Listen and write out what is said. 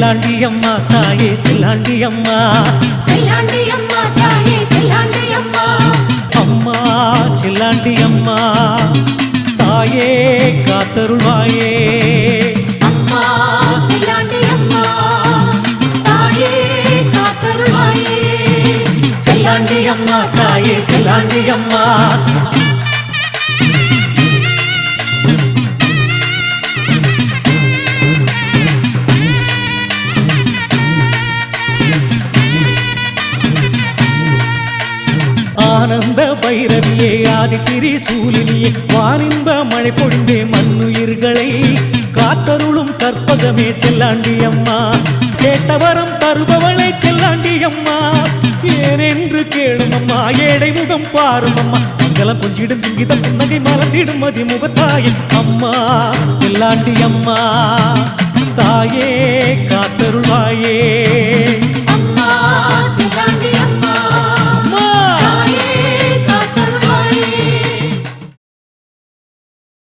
செல்லாண்டி அம்மா தாயே செல்லாண்டி அம்மா. செல்லாண்டி அம்மா தாயே செல்லாண்டி அம்மா. அம்மா செல்லாண்டி அம்மா. தாயே காத்தருள்வாயே. அம்மா தாயே செல்லாண்டி அம்மா. ஆனந்த பைரவியே ஆதித்திரி சூலினியே வானின்ப மழை பொழிந்தே மண்ணுயிர்களை காத்தருளும் கற்பகமே செல்லாண்டி அம்மா கேட்டவரம் தருபவளை செல்லாண்டி அம்மா ஏனென்று கேளும் அம்மா ஏடை முகம் பாரும் அம்மா மங்களம் கொஞ்சிடும் இங்கித புன்னகை மறந்திடும் மதி முகத்தாயே அம்மா செல்லாண்டி அம்மா தாயே காத்தருள்வாயே